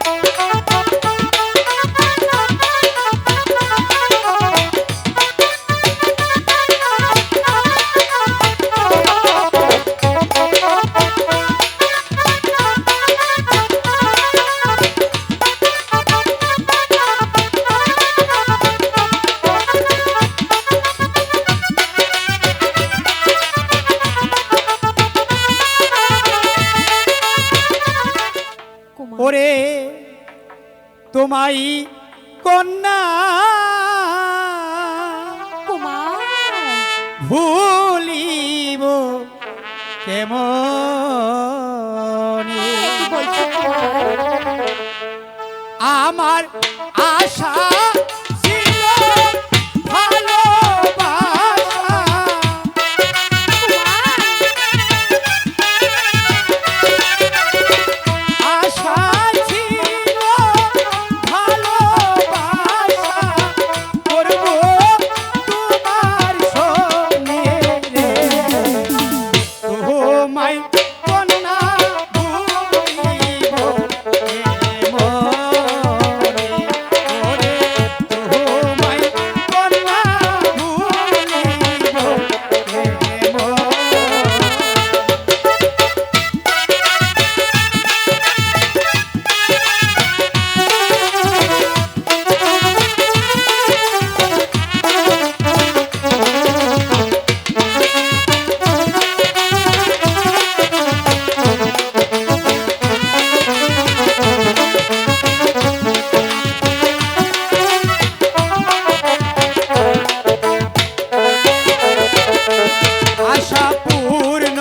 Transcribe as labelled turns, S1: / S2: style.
S1: Thank
S2: you. তোমাই কন্যা।
S1: কুমার
S2: ভুলিব কেমন?
S1: কি
S2: আমার আশা আশা পূর্ণ